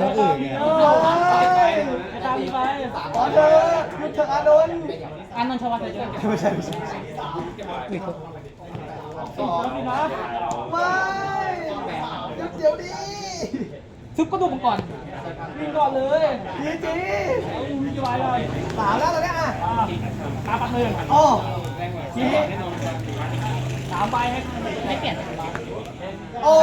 ตัวอื่นไงโอ้ยไปตามไปขอเธอหยุดเถอะอานนท์อันนนท์ชวัฒน์เฉยๆไม่ใช่ไม่ใช่อุ้ยสองนี่นะไม่เดี๋ยวดิซุปกระดูมก่อนวิ่งก่อนเลยจีจีวิ่งกี่ใบเลยสามแล้วตอนนี้อะอ่าตาปัดหนึ่งโอ้ชี้สามใบให้ให้เปลี่ยนโอ้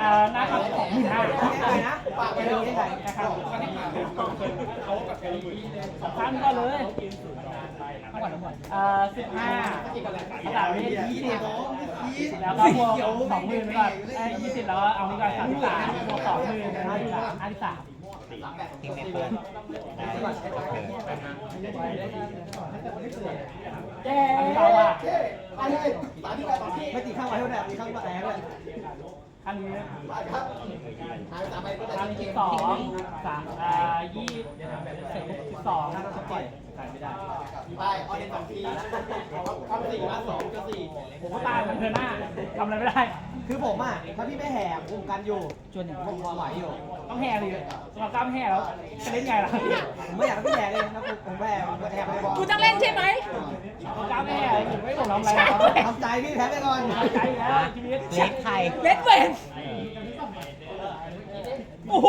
อ่าหน้าครับสองหมื่นห้าใครนะปากไปเลยที่ไหนนะครับสองครั้งก็เลยทั้งหมดทั้งหมดอ่าสิบห้าภาษาเรียนยี่สิบแล้วก็บวกสองหมื่นก่อนไอ้ยี่สิบแล้วเอานี่ก่อนสามสามบวกสองหมื่นเป็นห้าสิบสามห้าสิบสามทิ้งในเปิดได้เปิดเจ๊เราอ่ไม่ตีข้างไว้เท่าไหร่ตีข้างไว้แหว พันนี้ครับหายสามใบก็ได้พันเกมสองสามอ่ายี่สิบสองถ้าเราจะปล่อยขายไม่ได้ไปเอาเล่นสองทีทนสี่มาสองก็สี่ผมก็ตายเหมือนเธอหน้าทำอะไรไม่ได้ คือผมอะถ้าพี่ไม่แหกวงกันอยู่จวนหนึ่งผมพอไหวอยู่ ต้องแห่เลยเรากล้ามแห่แล้วจะเล่นไงล่ะผมไม่อยากให้พี่แหกเลยนะผมผมแหกผมแหกไปเลยบอลกูต้องเล่นใช่ไหมเรากล้ามแห่ผมไม่ต้องทำอะไรแล้วทำใจพี่แพ้ไปก่อนใจแล้วชีวิตเล็กไทยเล่นเวนโอ้โห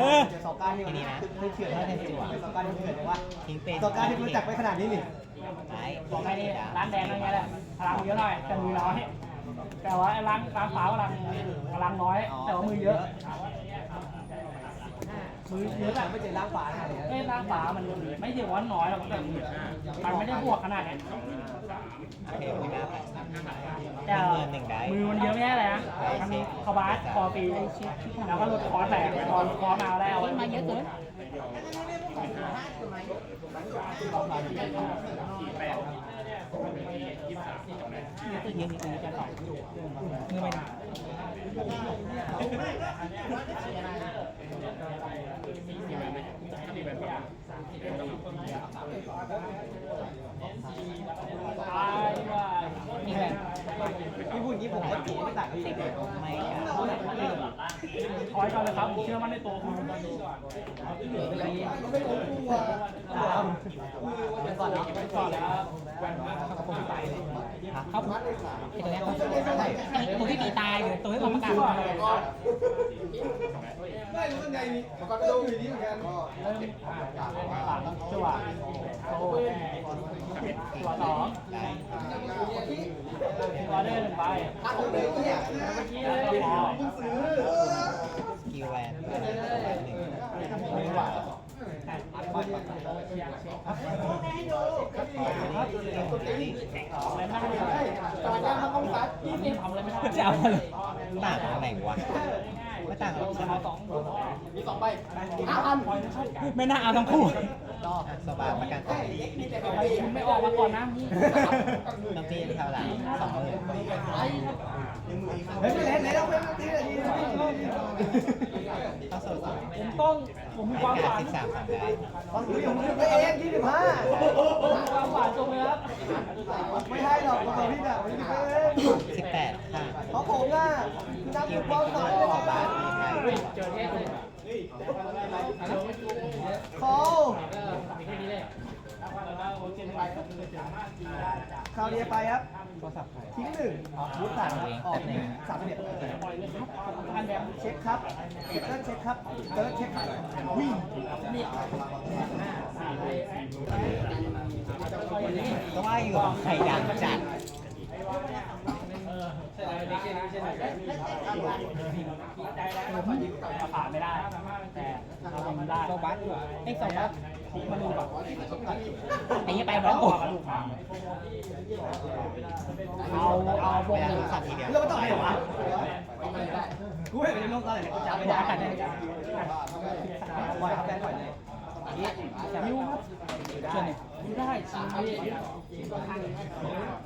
เออสองการที่มันไม่เถื่อนเท่าไหร่จั่วสองการที่เถื่อนเลยว่าทิ้งเป็นสองการที่รู้จักไปขนาดนี้นี่ ไลท์บอกไงนี่ร้านแดงอะไรเงี้ยแหละพลังเยอะหน่อยแต่มือน้อยแต่ว่าร้านร้านฟ้าพลังพลังน้อย แต่ว่ามือเยอะมือเยอะแบบไม่เจอล้างฝาขนาดนี้เอ้ร้านฟ้ามันไม่ใช่ว่าน้อยหรอกแต่มันไม่ได้บวกขนาดนี้โอเคไม่น่าไป แต่เงินหนึ่งได้มือมันเยอะไม่ได้เลยนะมันมีคอบาสคอปีแล้วก็ลดคอร์สแตกคอร์คอร์มาแล้วมาเยอะเกินตัวเยอะนิดนึงจะต่อมือไม่ได้ตายว่ามีแหละ พี่ผมก็ตีไม่าต่างพี่เลยไม่ครับถอยก่อนเลยครับเชื่อมั่นในตัวคุณสามเดี๋ยวไปก่อนเนาะก่อนแล้วเขาไอตัวเนี้ยอันนี้ตัวที่ตีตายหรือตัวที่ตัวประกันไม่รู้ยังไงนี่มันก็ต้องอยู่นี่เหมือนกันเริ่มหลังจังหวะโอ้จังหวะสองได้ ออเดอร์หนึ่งใบเมื่อกี้เลยพอกิลแวนหนึ่งอะไรม่ได้ตอนนี้ทำต้องซัดนี่ทำอะไรม่ได้จะเอาอะไรต่างตรงไหนวะไม่ต่างหรอกใช่ไหมสองไม่น่าเอาทั้งคู่ สบายประกันตัวคุณไม่ออกมาก่อนนะต้องตีเท่าไหร่สองหมื่นเฮ้ยไม่เล่นเลยต้องเป็นตีเลยต้องสดสองผมต้องผมมีความกาฝัรนสิบสามสองได้ฟังดูผมขึ้นไปเองยี่สิบห้าผมมีความฝันตรงเลยครับไม่ใช่หรอกผมบอกพี่แบบยี่สิบห้าเองสิบแปดค่ะเพราะผมอะคือนักสกิฟุลตเป็บนอลขสอองงบาสมีไทยเจอเทพเลยคอ ลคราวเดียไปครับทิ้งหนึ่งบูทสามออกหนึ่งสามเดียวพันแบบเช็คครับเซ็คันเช็คครับเติร์ดเช็คครับวิ่งก็ว่าอยู่ไข่ดังจัด ผ่านไม่ได้ แต่เราทำได้โซบัสไอ้โซบัสมันดูแบบไอ้เหี้ไปบล็อกโอ้กระดูกมาเอาเอาวไม่งได้สัตว์ทีเดียวแล้วมันต่อไหนวะกูเห็นเป็นลงตอนไหนกูจำไม่ได้ขัดเลยปล่อยครับแบนปล่อยเลยยิ้วครับเชิญยิ้วได้ชีวิตมาตีห้าสาม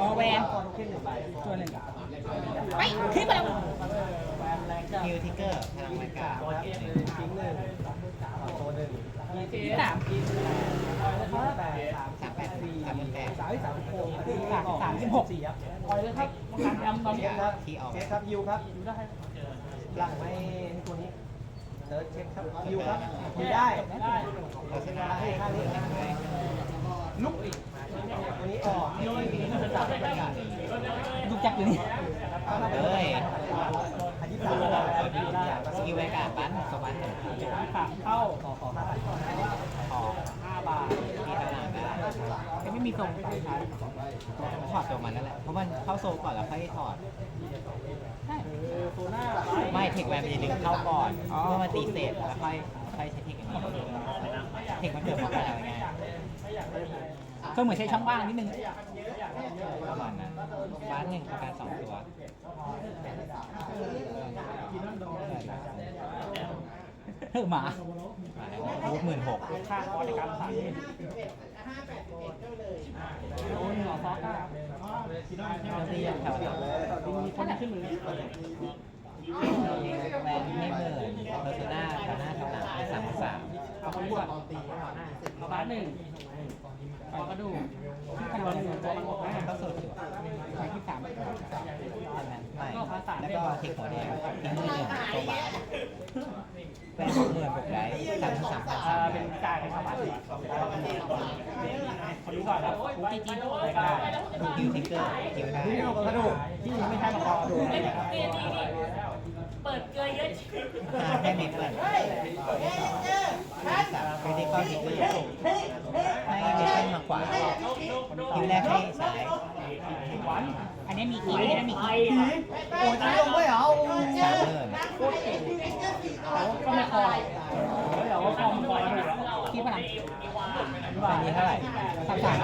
หนึ่งใบตัวหนึ่งไปขึ้นมาแล้วฮิวทิกเกอร์พลังแวนการ์ดเกตหนึ่งทิ้งหนึ่งตัวหนึ่งที่สามแปดสามสามแปดสี่สามหมื่นแปดสามสามสิบหกสามสามสิบหกสี่ครับปล่อยเลยครับการยำตอนเช็นี้คครับที่ออกเช็คครับยิวครับอยู่ได้หลังไม่ตัวนี้เนิร์ดเช็คครับยิวครับยิวได้ได้โฆษณาให้ค่าเลือกให้ด้วยลุก ตัวนี้ออกดูจักอยู่นี่เฮ้ยอันที่สามสกิลแวกาปั้นสวัสดิ์สามเข้าขอขอห้าบาทออห้าบาทที่พลังได้ไม่มีทรงถอดตัวมันนั่นแหละ เพราะมันเข้าโซลก่อนแล้วค่อยถอดไม่เทคแวนมันจะดึงเข้าก่อนเพื่อมาตีเศษแล้วค่อยค่อยใช้เทคอย่างนี้เทคมันเกิดมกันอะไรไง ก็เหมือนใช้ช่องว่างนิดนึงประมาณนั้นบ้านหนึ่งประการสองตัวเฮ้ยหมามาแล้วรูปหมื่นหกค่าคอในการสั่งโอ้ยหล่อซอกอะเรียกแถวหลังมีคนขึ้นมือแวนให้หมื่นเพอร์โซน่าแถวหน้าแถวหลังเป็นสามสามเอาคนนี้ก่อนเอาบาสหนึ่ง ปกระดูกที่ตัวหนึ่งตัวมันหมดแม่เข้าโซลจั่วสามที่สามใช่ไหมไม่แล้วก็เทคหัวแดงทิ้งมือหนึ่งตัวบาสแวนหมื่นบวกได้สามสามพันอ่าสามเป็นจ่ายในสบายคนนี้ก่อนครับคุกกี้จีนอะไรก็ได้ดูคิวทิกเกอร์คิวได้นี่เอากระดูกที่ไม่ใช่มาคอดูเปิดเกยเยอะอ่าแค่นี้เปิด สามคริติคอลทิกเกอร์ให้เมชั่นมาขวาคิวแรกให้ซ้ายอันนี้มีอีกอันนี้มีอีกโอ้ยจะลงไม่เอาสามหมื่นก็ไม่คอเดี๋ยวคอมคออยู่แล้วที่พลังอันนี้เท่าไหร่สามสาม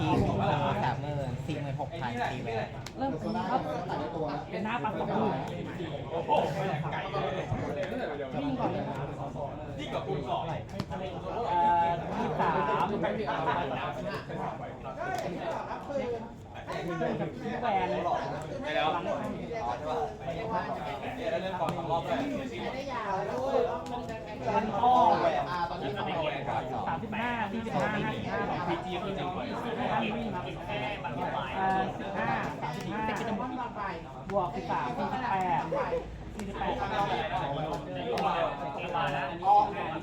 ทีมสามหมื่นสี่หมื่นหกพันตีแวน เริ่มคุ้มครับเป็นหน้าปังสองดูนี่ก่อนเลยนี่กับคุณสองเอ่อที่สามที่แวนหลังพันข้อสามสิบ ห้าสี่สิบห้าห้าสิบห้าสองพีจีคือจริงท่านวิ่งครับเอ่อสิบห้าสามสิบห้าบวกสิบสามสี่สิบแปดสี่สิบแปดเท่าไหร่มาแล้ว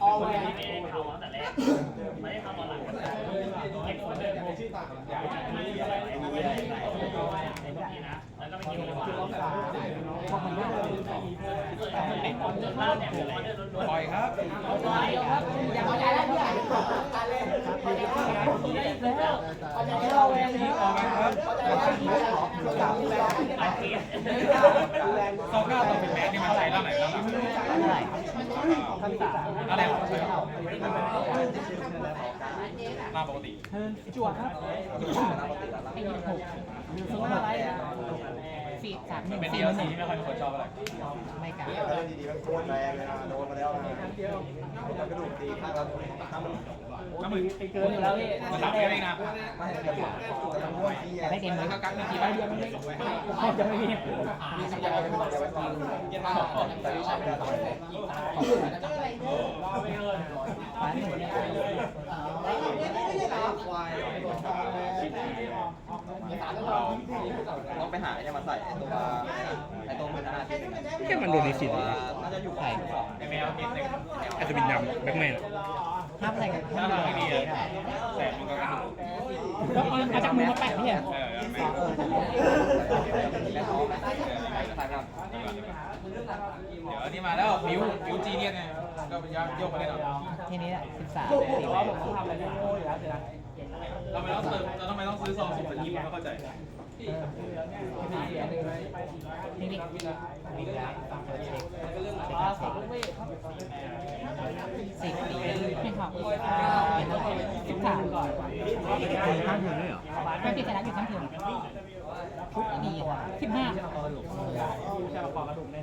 ออแวนไม่ได้ทำตั้งแต่แรกไม่ได้ทำตอนหลังไอ้คนเดินโมชื่อต่างอย่างนี้อะไรนะแล้วก็ไม่กินหวานพอมันเริ่มเป็นคนเดินล่างเนี่ยเป็นคนเดินล้วนปล่อยครับๆเอาไปครับอย่าเข้าใจแล้วพี่ใหญ่ได้แล้วเราแวนนี้ออกมาครับ ไอ้เพี้ย สองเก้าต่อเป็นแมนนี่มันใช้เท่าไหร่ครับเท่าไหร่พันสามอะไรของใช้มาปกติเทิร์นจวดครับไอ้ยี่หกสมมติอะไรสี่สามหนึ่งเป็นสี่เดียวหสีนึ่งไม่ค่อยมีคนชอบอะไรไม่กล้าดีๆมันโคตรแรงเลยนะโดนมาแล้ว กระดูกตีข้างละข้างมือตีเกินอยู่แล้วพี่มาตัดเองนะไม่ให้กระดูกจะม้วนตีแต่ได้เกมนี้กักมีกี่ใบเดียวไม่ได้จะไม่มีมีสัญญาณกระดูกจะไว้ก่อนแต่ใช้ไม่ได้ต่อบ้านหนึ่งต้องไปหาไอ้มาใส่ไอ้ตัว แค่มันโดนในสิทธิ์น่าจะอยู่ไข่ไอแมวนิดนึงอาจจะเป็นดำแบ็กแมนห้ามอะไรกันห้ามอะไรกันแต่มันก็กระดูกแล้วเอาจากมือมาแปะเนี่ยเองเดี๋ยวนี่มาแล้วฟิวฟิวจีเนี่ยไงก็ยักโยกมาเลยเนาะทีนี้อะสิบสามแต่ว่าผมต้องทำอะไรโง่อยู่แล้วเราไม่ต้องเติมเราทำไมต้องซื้อซองสุ่มแบบนี้มไม่เข้าใจ นี่นี่วิ่งได้ตัวเช็คอ่าสองลูกเวทครับสิบตีไม่พอเป็นเท่าไหร่สิบสามก่อนคือข้างคืนด้วหรอก็ติดชนะอยู่ทั้งคืน ชุดนี้ สิบห้า ใช่ประกอบกระดูกแน่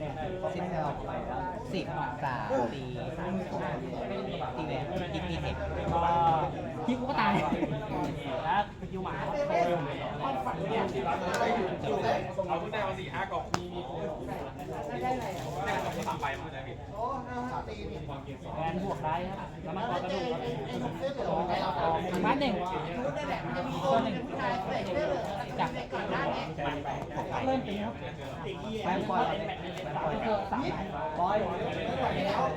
กูก็ตาย แล้วสกิลหมาครับโซล เอาทุกแนวสี่ห้ากล่องมีมีได้ได้ได้ สองสามใบมั้งได้พี่แวนบวกได้ครับแล้วมันก็กระดูกครับบ้านหนึ่งตัวหนึ่งจากเริ่มตีครับแบงค์ปล่อยแบงค์ปล่อยปล่อย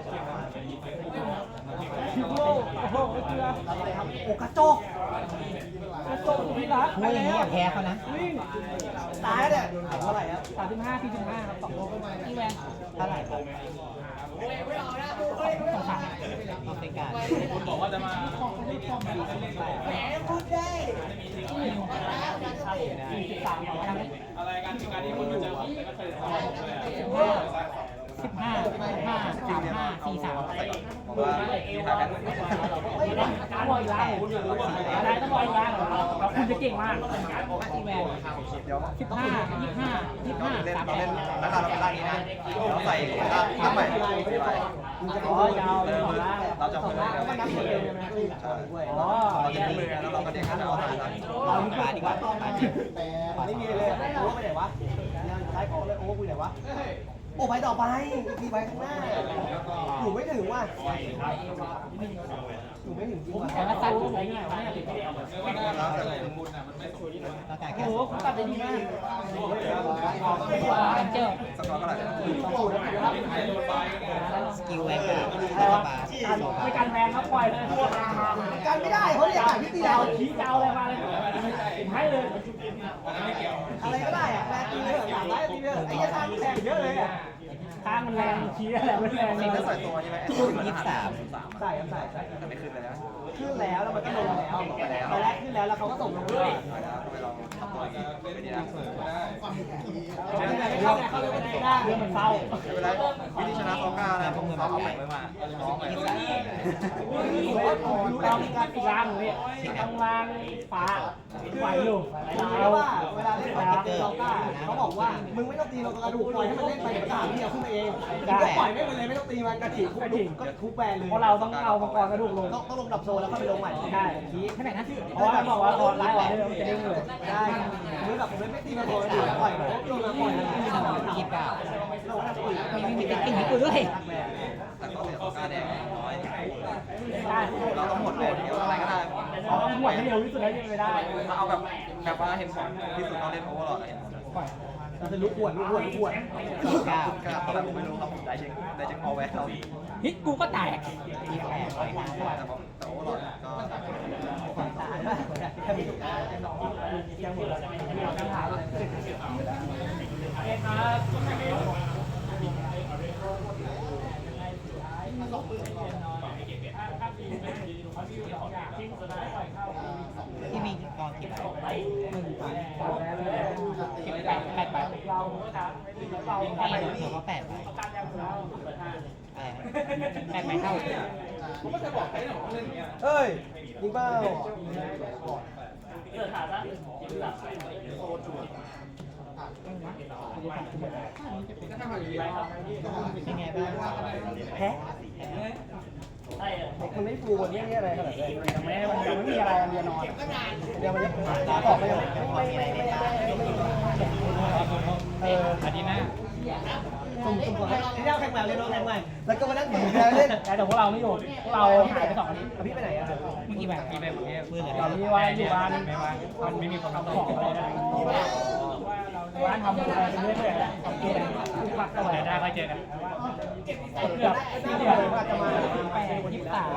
โอ้โหโอ้โหเกลือโอ้กระจกกระโจนที่รักเฮ้ยอย่างนี้อย่าแพ้เขานะวิ่ง ตายเนี่ยเท่าไหร่ครับสามสิบห้าสี่สิบห้าครับสองโลที่แวนเท่าไหร่ครับสองสามออฟริกาคุณบอกว่าจะมาสี่สิบสามของทางนี้อะไรกันมีการที่คุณมาเจอผมแล้วก็เคยทำผมเลย สิบห้าสิบห้าสามห้าสี่สามบอกว่ามีทางกันการบอลล้างอะไรต้องบอลล้างเหรอคุณจะเก่งมากที่แวนสิบห้ายี่ห้ายี่ห้าสามแปดแล้วเราเป็นร่างนี้นะเราใส่ร่างใหม่อ๋อยาวเลยบอลล้างเราจะไม่ได้ก็นับเดียวเลยนะอ๋อเราจะมือแล้วเราก็เด็กกันเราเอาลูกค้าดีกว่ามาจิบไม่มีเลยโอ้ไปไหนวะยังซ้ายของเลยโอ้คุยไหนวะ โอ้ไปต่อไปอีใบข้างหน้าอยู่ไม่ถึงว่ะอยู่ไม่ถึงจริงว่ะแต่ละตัดอะไรเงี้ยวะเนี่ยต้องการโอ้แค่โหคุณตัดได้ดีมากแองเจิลสกอร์เท่าไหร่สกิลแวนการ์ดอะไรวะบาการโซบาไม่การแมงครับปล่อยเลยกันไม่ได้เขาเรียกอะพี่ตียาเราวชี้ยาวเลยมาเลยให้เลยอะไรก็ได้อะแรงตีเยอะสามร้อยตีเยอะไอ้ยาทาแรงเยอะเลยอะ ข้างมันแรงชี้อะไรมันแรงเลยก็ใส่ตัวใช่ไหมยี่สิบสามใส่ครับใส่ใส่แต่ไม่ขึ้นเลยนะขึ้นแล้วแล้วมันก็ลงแล้วตอนแรกขึ้นแล้วแล้วเขาก็ส่งลงด้วยทำไมเราทำตัวอย่างนี้ไม่ดีนะไม่เข้าเข้าเลยไม่ได้เรื่องมันเศร้าไม่เป็นไรวิธีชนะโซ ก้านะผมเอาใหม่ไว้มาร้องใหม่ยี่สิบสามเรามีการอีกร่างเลยต้องล่างฟ้าไหวอยู่เพราะว่าเวลาเล่นบอลเเราต้าเขาบอกว่ามึงไม่ต้องตีมันกระดูกปล่อยให้มันเล่นไปเดี๋ยวมันตามที่เอาขึ้นมาเองก็ปล่อยไม่เป็นไรไม่ต้องตีมันกระถิ่นคุกก็คุกแบนเลยเพราะเราต้องเอามังกรกระดูกลงต้องต้องลงดับโซแล้วก็ไปลงใหม่ใช่ชี้เท่าไหร่นะเพราะว่าบอกว่าออนไลน์ออนเลยมันจะเด้งเลยได้มือแบบผมไม่ตีมันโดนดิปล่อยมันลงมาปล่อยมันยี่สิบเก้าลงมาปุ๋ยมีมีมีติดติ่งให้ กูด้วยแต่ก็เสียโซก้าแดงน้อยเราต้องหมดเลยเดี๋ยวอะไรก็ได้เราหวยให้เร็วที่สุดแล้วยังไม่ได้ถ้าเอาแบบแบบว่าเห็นผลที่สุดเราเล่นโอเวอร์หลอดเห็นผลเราจะลุกขวดลุกขวดลุกขวดยี่สิบเก้าก็แบบผมไม่รู้ครับผมได้เช็คได้เช็คเอแวร์เราฮิตกูก็แตกยี่ผมแต่โอเวอร์หลอดก็ตายแล้วแค่มียังหมดแล้วไม่เอาคำถามเลยเอ็ดครับ ที่มีกองกี่ใบสิบแปดแปดแปดเราครับเราไม่เหลือเขาแปดใบอะไรนะแปดแปเท่าเฮ้ยยิงเป้าเกิดขาซะเป็นไงบ้างแพ้ เด็กมันไม่ฟูมันไม่นี่อะไรขนาดนี้ยังไม่มันยังไม่มีอะไรเรียนนอนเดี๋ยวมันจะออกไปยังไม่ไม่ไม่ได้เอออาทิตย์หน้าสุ่มสุ่มก่อนให้เล่าแข่งใหม่เล่นแข่งใหม่แล้วก็มานั่งหนีกันเล่นแต่พวกเราไม่อยู่พวกเราหายไปสองอาทิตย์พี่ไปไหนอะเมื่อกี้แบบกี่แบบเมื่อกี้มือเหลือตอนนี้ว่าอยู่บ้านไม่ว่ามันไม่มีคนทำของอะไรนะ บ้านทำอะไรเป็นเรื่อยๆแหละเกมทุกพักตลอดเดี๋ยวได้ค่อยเจอกันเกือบไม่สี่เดือนเลยว่าจะมาแปดยี่สิบสาม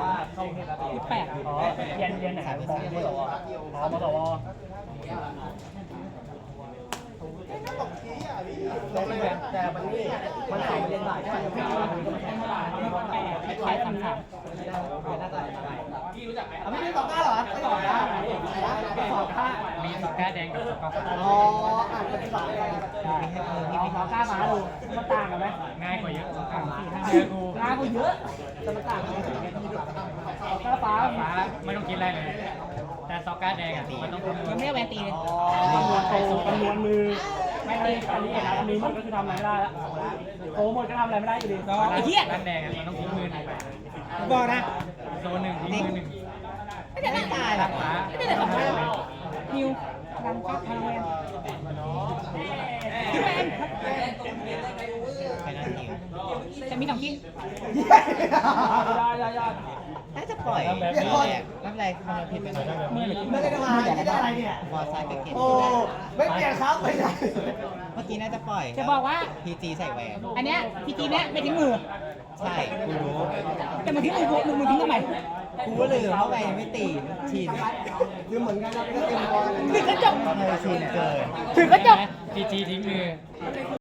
ยี่แปดอ๋อเรียนเรียนไหนของมสวอ๋อมสวแต่มันนี่มันสองเรียนบ่ายใช่ไหมยังไม่รู้ว่ามันก็ไม่ใช่ใช้สามสามน่าจะอะไม่ได้สองก้าเหรอไม่สองก้าสองก้า มีสก้าแดงกับสก้าอ๋ออ่านเป็นสองก้ามีให้มืออ๋พี่อมีขอกล้ามาดูมันต่างกันไหมง่ายกว่าเยอะสก้าสี่ห้าเจเจออกูกูง่ายกูเยอะแต่มันต่างกันกล้าฟ้าฟ้าไม่ต้องคิดอะไรเลยแต่สก้าแดงอะมันต้องมันไม่ได้แวนตีเลยคำนวณโตคำนวณมือไม่ได้อันนี้นะอันนี้มันก็คือทำอะไรไม่ได้ละโตหมดก็ทำอะไรไม่ได้อยู่ดีไอ้เหี้ยด้านแดงอะมันต้องทิ้งมือหนึ่งไปบอกนะโซนหนึ่งทิ้งมือหนึ่งไม่ได้ตายลังฟ้าไม่ได้ทำอะไรนิว รันครับพลังแวนคิวแวนไฟนอลฮิวจะมีสองที่ยอดยอดยอดน่าจะปล่อยรอบแรกรอบแรกมันผิดไปหน่อยมือหรือไม่ได้มาไม่ได้อะไรเนี่ยบอลซ้ายก็เก็ตโอ้ไม่เปลี่ยนครับไปไหนเมื่อกี้น่าจะปล่อยจะบอกว่าพีจีใส่แหวนอันเนี้ยพีจีเนี้ยไม่ทิ้งมือใช่กูรู้แต่มันทิ้งมือมึงมึงทิ้งทำไม กูก็ลืมเพราะแหวนไม่ตีชินคือเหมือนกันนะก็เต็มบอลถือกระจกเคยชินเกิน ถือกระจก จีจีทิ้งมือ